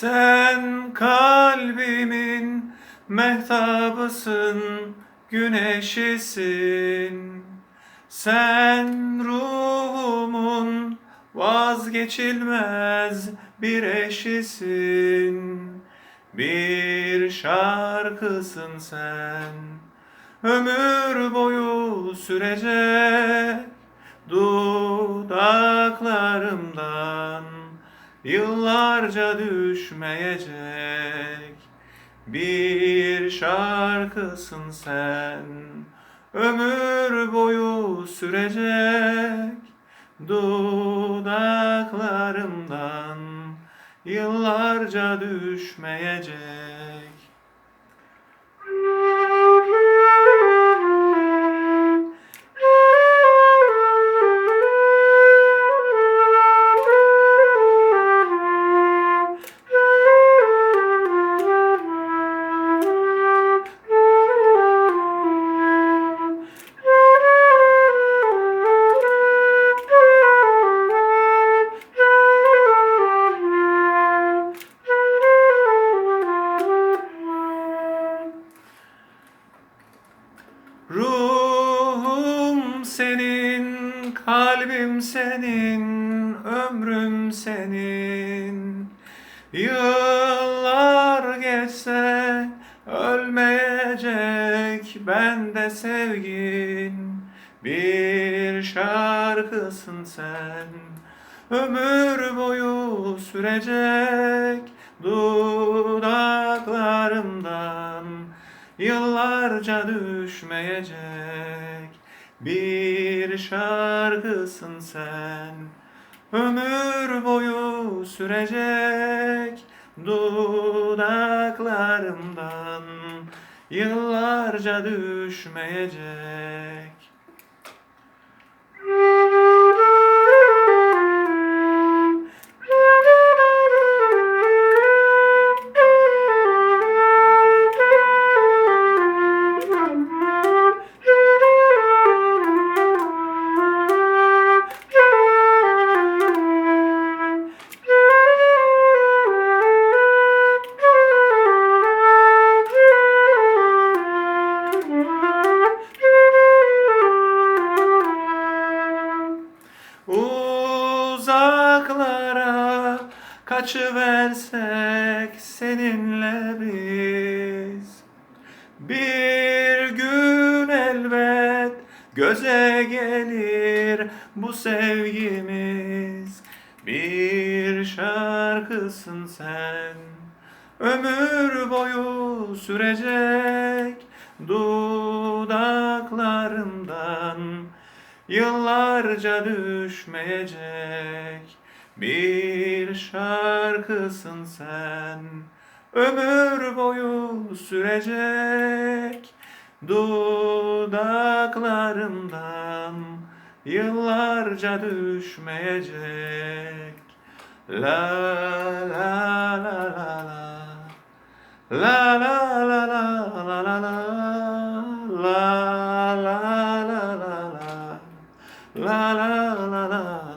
Sen kalbimin mehtabısın, güneşisin. Sen ruhumun vazgeçilmez bir eşisin. Bir şarkısın sen, ömür boyu sürecek yıllarca düşmeyecek. Bir şarkısın sen ömür boyu sürecek. Dudaklarımdan yıllarca düşmeyecek senin, kalbim senin, ömrüm senin. Yıllar geçse ölmeyecek bende sevgin. Bir şarkısın sen, ömür boyu sürecek dudaklarımdan. Yıllarca düşmeyecek bir şarkısın sen. Ömür boyu sürecek dudaklarımdan. Yıllarca düşmeyecek Uzaklara kaçıversek seninle biz. Bir gün elbet göze gelir bu sevgimiz. Bir şarkısın sen. Ömür boyu sürecek dudaklarımdan. Yıllarca düşmeyecek bir şarkısın sen Ömür boyu sürecek dudaklarımdan Yıllarca düşmeyecek La la la la la la la La la la la la La la la la la la la